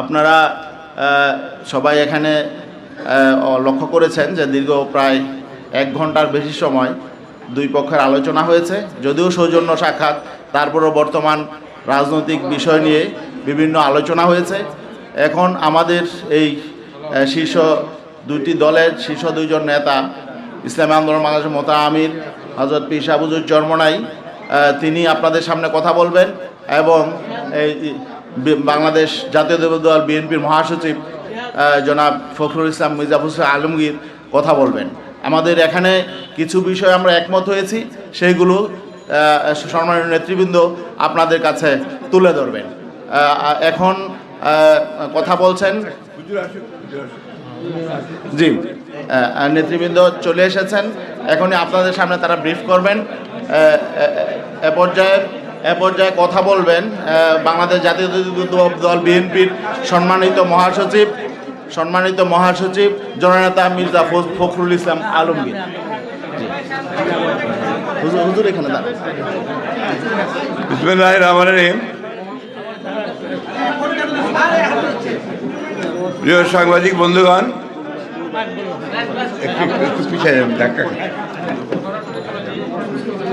আপনারা সবাই এখানে লক্ষ্য করেছেন যে দীর্ঘ প্রায় এক ঘণ্টার বেশি সময় দুই পক্ষের আলোচনা হয়েছে, যদিও সৌজন্য সাক্ষাৎ, তারপরও বর্তমান রাজনৈতিক বিষয় নিয়ে বিভিন্ন আলোচনা হয়েছে। এখন আমাদের এই শীর্ষ দুটি দলের শীর্ষ দুইজন নেতা, ইসলামী আন্দোলন বাংলাদেশ মোতা আমির হজরত পি শাহবুজুর জন্মনাই তিনি আপনাদের সামনে কথা বলবেন এবং এই বাংলাদেশ জাতীয় দল বিএনপির মহাসচিব জনাব ফখরুল ইসলাম মির্জা হোসেন আলমগীর কথা বলবেন। আমাদের এখানে কিছু বিষয় আমরা একমত হয়েছি, সেইগুলো সম্মানীয় নেতৃবৃন্দ আপনাদের কাছে তুলে ধরবেন। এখন কথা বলছেন জি নেতৃবৃন্দ চলে এসেছেন। এখনই আপনাদের সামনে তারা ব্রিফ করবেন। এ পর্যায়ে এ পর্যায়ে কথা বলবেন বাংলাদেশ জাতীয় দল বিএনপির সম্মানিত মহাসচিব সম্মানিত মহাসচিব জননেতা মির্জা ফখরুল ইসলাম আলমগীর। হুজুর প্রিয় সাংবাদিক বন্ধুগণ।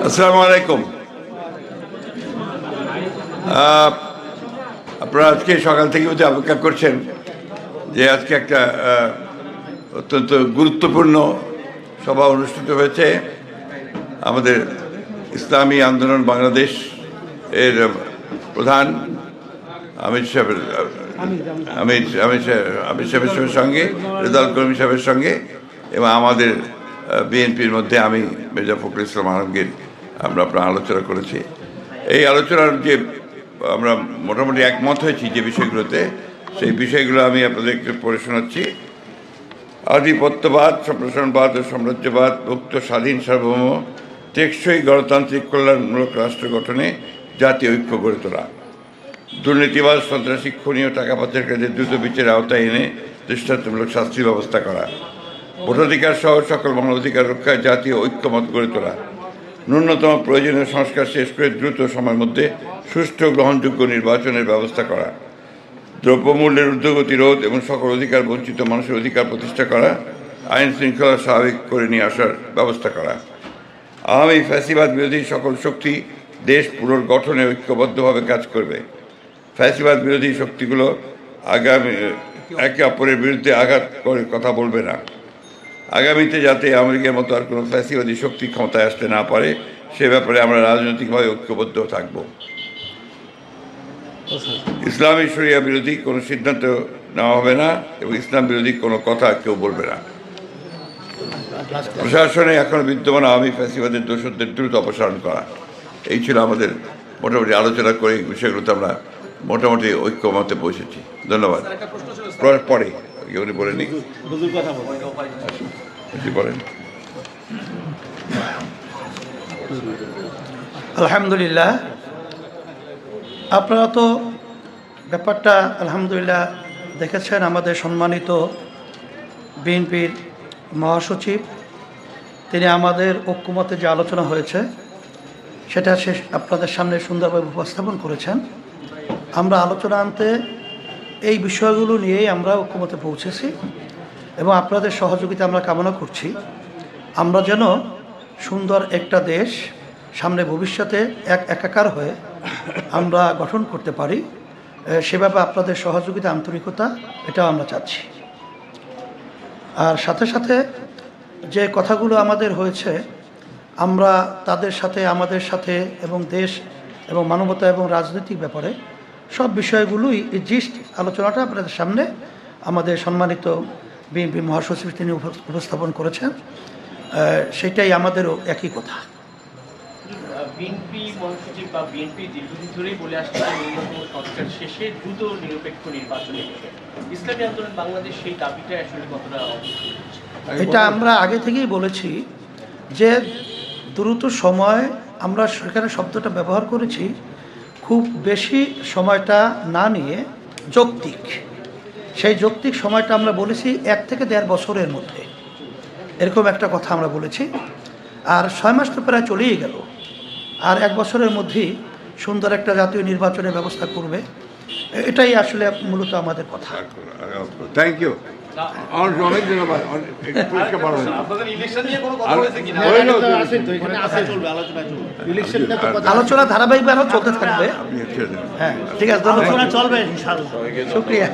আসসালামু আলাইকুম আপনারা আজকে সকাল থেকে বোধহয় অপেক্ষা করছেন যে আজকে একটা অত্যন্ত গুরুত্বপূর্ণ সভা অনুষ্ঠিত হয়েছে। আমাদের ইসলামী আন্দোলন বাংলাদেশ এর প্রধান আমির সাহেবের, আমির আমির সাহেবের সাহেবের সঙ্গে রেজাল কর্মী সাহেবের সঙ্গে এবং আমাদের বিএনপির মধ্যে আমি মির্জা ফখরুল ইসলাম আলমগীর, আমরা আপনার আলোচনা করেছি। এই আলোচনার যে আমরা মোটামুটি একমত হয়েছি যে বিষয়গুলোতে। সেই বিষয়গুলো আমি আপনাদের একটু পড়ে শোনাচ্ছি। আধিপত্যবাদ, সম্প্রসারণবাদ ও সাম্রাজ্যবাদ মুক্ত স্বাধীন, সার্বভৌম, টেকসই গণতান্ত্রিক কল্যাণমূলক রাষ্ট্র গঠনে জাতীয় ঐক্য গড়ে তোলা। দুর্নীতিবাদ সন্ত্রাসী, খুনি ও টাকা পাচারকারীদের দ্রুত বিচারের আওতায় এনে দৃষ্টান্তমূলক শাস্তির ব্যবস্থা করা। ভোটাধিকার সহ সকল মানবাধিকার রক্ষায় জাতীয় ঐক্যমত গড়ে তোলা। ন্যূনতম প্রয়োজনীয় সংস্কার শেষ করে দ্রুত সময়ের মধ্যে সুষ্ঠু গ্রহণযোগ্য নির্বাচনের ব্যবস্থা করা, দ্রব্যমূল্যের ঊর্ধ্বগতি রোধ এবং সকল অধিকার বঞ্চিত মানুষের অধিকার প্রতিষ্ঠা করা, আইন শৃঙ্খলা স্বাভাবিক করে নিয়ে আসার ব্যবস্থা করা। আওয়ামী ফ্যাসিবাদ বিরোধী সকল শক্তি দেশ পুনর্গঠনে ঐক্যবদ্ধভাবে কাজ করবে। ফ্যাসিবাদ বিরোধী শক্তিগুলো আগামী, একে অপরের বিরুদ্ধে আঘাত করে কথা বলবে না। আগামীতে যাতে আমেরিকার মতো আর কোনো ফ্যাসিবাদী শক্তি ক্ষমতায় আসতে না পারে সে ব্যাপারে আমরা রাজনৈতিকভাবে ঐক্যবদ্ধ থাকব। ইসলামী শরিয়া বিরোধী কোনো সিদ্ধান্ত নেওয়া হবে না এবং ইসলাম বিরোধী কোনো কথা কেউ বলবে না। প্রশাসনে এখন বিদ্যমান আওয়ামী ফ্যাসিবাদের দোষদের দ্রুত অপসারণ করা এই ছিল আমাদের মোটামুটি আলোচনা করে এই বিষয়গুলোতে আমরা মোটামুটি ঐক্যমতে পৌঁছেছি। ধন্যবাদ। পরে- বলেন। আলহামদুলিল্লাহ। আপনারা তো ব্যাপারটা আলহামদুলিল্লাহ দেখেছেন আমাদের সম্মানিত বিএনপির মহাসচিব। তিনি আমাদের ঐক্যমতে যে আলোচনা হয়েছে সেটা শেষ আপনাদের সামনে সুন্দরভাবে উপস্থাপন করেছেন। আমরা আলোচনা আনতে এই বিষয়গুলো নিয়েই আমরা ঐক্যমতে পৌঁছেছি এবং আপনাদের সহযোগিতা আমরা কামনা করছি। আমরা যেন সুন্দর একটা দেশ সামনে ভবিষ্যতে এক একাকার হয়ে আমরা গঠন করতে পারি সেভাবে আপনাদের সহযোগিতা, আন্তরিকতা এটাও আমরা চাচ্ছি। আর সাথে সাথে যে কথাগুলো আমাদের হয়েছে, আমরা তাদের সাথে, আমাদের সাথে এবং দেশ এবং মানবতা এবং রাজনৈতিক ব্যাপারে সব বিষয়গুলোই এই জিস্ট আলোচনাটা আপনাদের সামনে আমাদের সম্মানিত বিএনপি মহাসচিব তিনি উপ- উপস্থাপন করেছেন। সেটাই আমাদেরও একই কথা। বিএনপি মহাসচিব বা বিএনপি দীর্ঘদিন ধরেই বলে আসছে যে ন্যূনতম সংস্কার শেষে দ্রুত নিরপেক্ষ নির্বাচনের ইসলামী আন্দোলন বাংলাদেশ সেই দাবিটা আসলে কতটা এটা আমরা আগে থেকেই বলেছি যে দ্রুত সময় আমরা সেখানে শব্দটা ব্যবহার করেছি খুব বেশি সময়টা না নিয়ে যৌক্তিক। সেই যৌক্তিক সময়টা আমরা বলেছি এক থেকে দেড় বছরের মধ্যে। এরকম একটা কথা আমরা বলেছি। আর ছয় মাস তো প্রায় চলেই গেল। আর এক বছরের মধ্যেই সুন্দর একটা জাতীয় নির্বাচনের ব্যবস্থা করবে। এটাই আসলে মূলত আমাদের কথা। থ্যাংক ইউ অনেক ধন্যবাদ। অনেক- তো। আলোচনা ধারাবাহিকভাবে চলতে থাকবে। হ্যাঁ ঠিক আছে ধন্যবাদ। চলবে শুক্রিয়া।